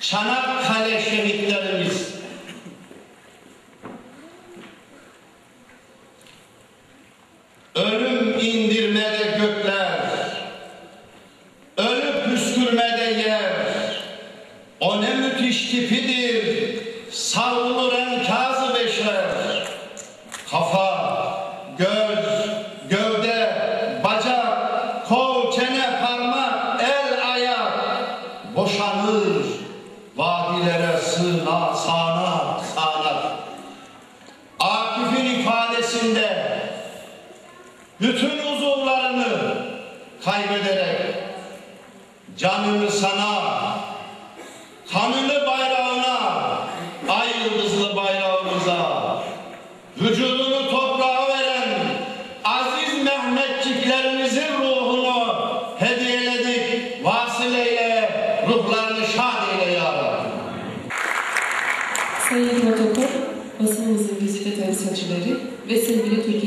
Çanakkale şehitlerimiz. Ölüm indirmede gökler, ölüp püskürmede yer. O ne müthiş tipidir, savrulur enkazı beşer. Kafa, bütün uzuvlarını kaybederek canını sana, kanını bayrağına, ay yıldızlı bayrağımıza, vücudunu toprağa veren aziz Mehmetçiklerimizin ruhunu hediyeledik. Vasileyle ruhlarını şad eyle ya. Sayın protokol, basınımızın güzide temsilcileri ve sevgili. Türkiye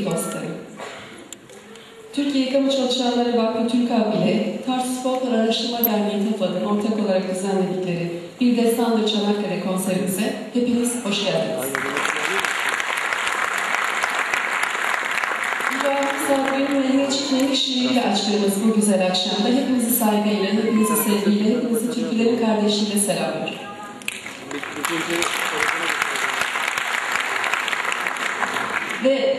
Kamu Çalışanları Vakfı Türk ile Tarsus Folklor Araştırma Derneği TAFA'nın ortak olarak düzenledikleri Bir Destandır Çanakkale konserimize hepiniz hoş geldiniz. Mehmet Çiftliği şiiriyle açtığımız bu güzel akşamda hepinizi saygıyla, hepinizi sevgiyle, hepinizi Türklerin kardeşliğiyle selamlıyorum. Ve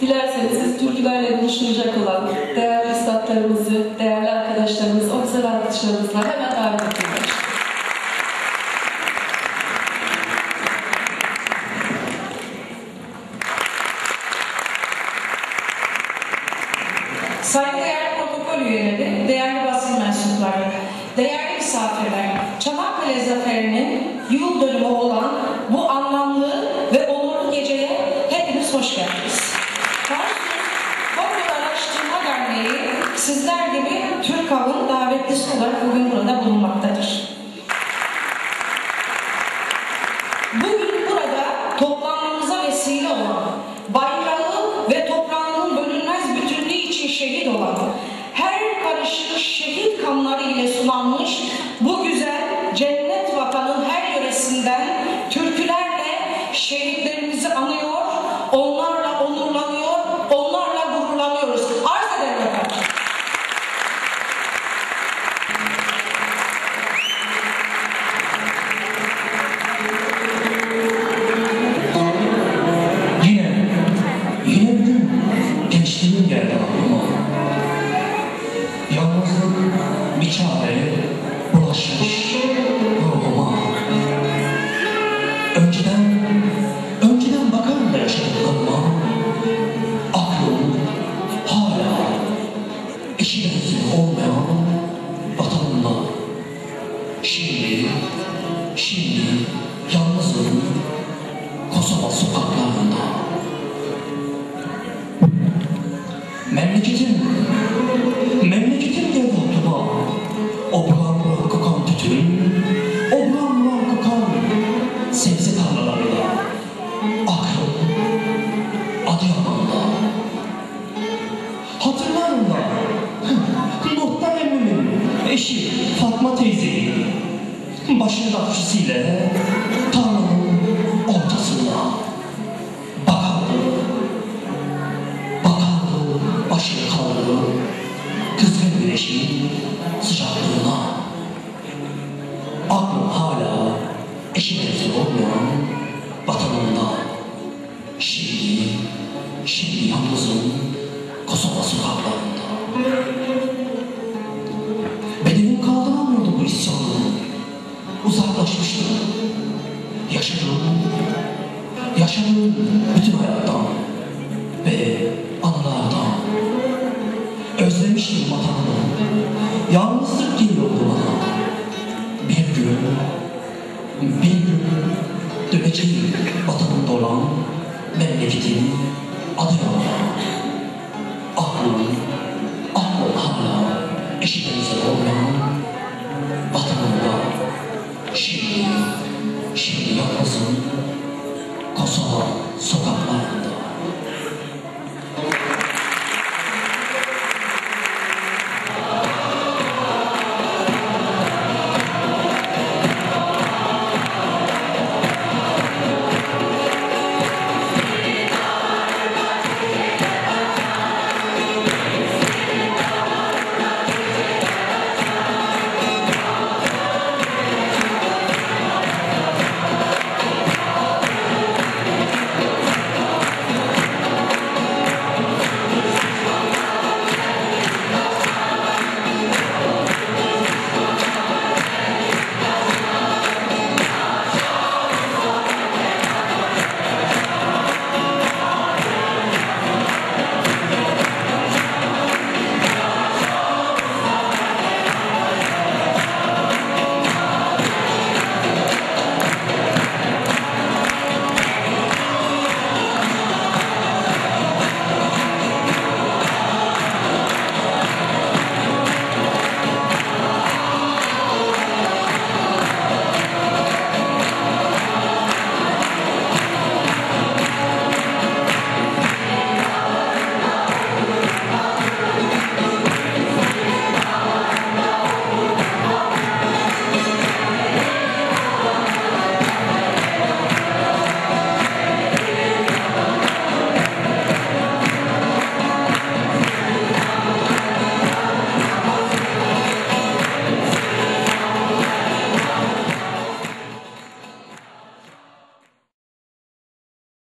dilerseniz siz türkülerle buluşturacak olan değerli üstadlarımızı, değerli arkadaşlarımızı, o güzel alkışlarımızla hemen davet ediyoruz. Memleketim, memleketim geldi aklıma. O bulan kokan tütün, o bulan kokan. Sebze tarlalarında. Aklım, Adıyaman'da. Hatırlarım da, Muhtar emmimin eşi Fatma teyzeyi. Başında kuşisiyle başı kaldı kızgın güneşin sıcaklığına. Aklım hala eşi benzer olmayan vatanımda. Şimdi, şimdi yalnızım Kosova sokaklarında. Bedenim kaldıramıyordu bu isyanı. Uzaklaşmıştım. Yaşadım. Yaşadım bütün hayattan ve Gün, bir gün döneceğim vatanımda olan memleketim Adıyaman'a. Aklım, aklım hala eşi benzer olmayan vatanımda. Şimdi, şimdi yalnızım Kosova.